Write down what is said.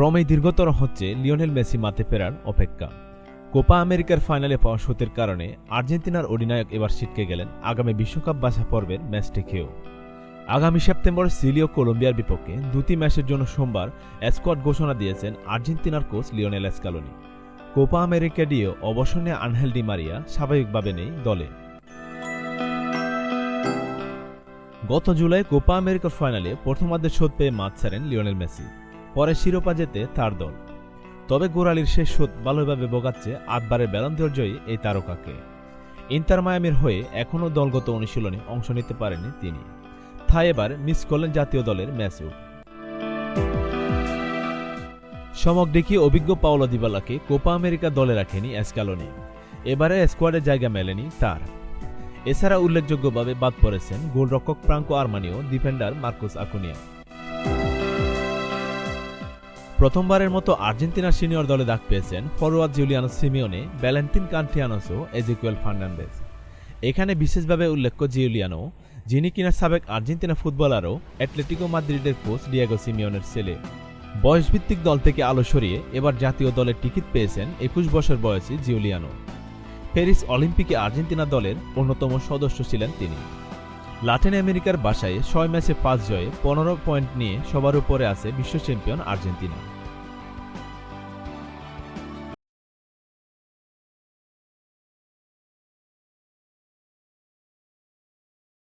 ক্রমেই দীর্ঘতর হচ্ছে Lionel Messi মাঠে ফেরার অপেক্ষা। কোপা আমেরিকার ফাইনালে পাওয়া শোতের কারণে আর্জেন্টিনার অধিনায়ক এবার ছিটকে গেলেন আগামী বিশ্বকাপ বাছা পর্বের ম্যাচটি খেয়েও আগামী সেপ্টেম্বর সিলিও কলম্বিয়ার বিপক্ষে দুটি ম্যাচের জন্য সোমবার স্কোয়াড ঘোষণা দিয়েছেন আর্জেন্টিনার coach Lionel Scaloni. Copa America দিয়ে অবসর নিয়ে আনহেল ডি মারিয়া স্বাভাবিকভাবে নেই দলে। গত জুলাই কোপা আমেরিকার ফাইনালে প্রথমার্ধে শোধ পেয়ে মাঠ ছাড়েন লিওনেল মেসি। পরে শিরোপা জেতে তার দল। তবে গোড়ালির শেষ শোধ ভালোভাবে বোগাচ্ছে আটবারের ব্যালন্দিয়র জয়ী এই তারকাকে। ইন্টার মায়ামির হয়ে এখনও দলগত অনুশীলনে অংশ নিতে পারেননি তিনি। তাই এবার মিস করলেন জাতীয় দলের ম্যাচেও। দেখি অভিজ্ঞ পাওলো দিবালাকে কোপা আমেরিকা দলে রাখেনি এসকালোনি। এবারে স্কোয়াডে জায়গা মেলেনি তার। এছাড়া উল্লেখযোগ্যভাবে বাদ পড়েছেন গোলরক্ষক প্রাঙ্কো আর্মানিও, ডিফেন্ডার মার্কুস আকুনিয়া। প্রথমবারের মতো আর্জেন্টিনার সিনিয়র দলে ডাক পেয়েছেন forward Giuliano Simeone Valentin Castellanos Ezequiel Fernandez এখানে বিশেষভাবে উল্লেখ্য জিউলিয়ানো যিনি কিনা সাবেক আর্জেন্টিনা ফুটবলারও অ্যাটলেটিকো মাদ্রিদের কোচ ডিয়াগো সিমিওনের ছেলে। বয়সভিত্তিক দল থেকে আলো সরিয়ে এবার জাতীয় দলের টিকিট পেয়েছেন একুশ বছর বয়সী জিউলিয়ানো প্যারিস অলিম্পিকে আর্জেন্টিনা দলের অন্যতম সদস্য ছিলেন তিনি। লাতিন আমেরিকার বাসায় ছয় ম্যাচে পাঁচ জয়ে পনেরো পয়েন্ট নিয়ে সবার উপরে আছে বিশ্ব চ্যাম্পিয়ন আর্জেন্টিনা।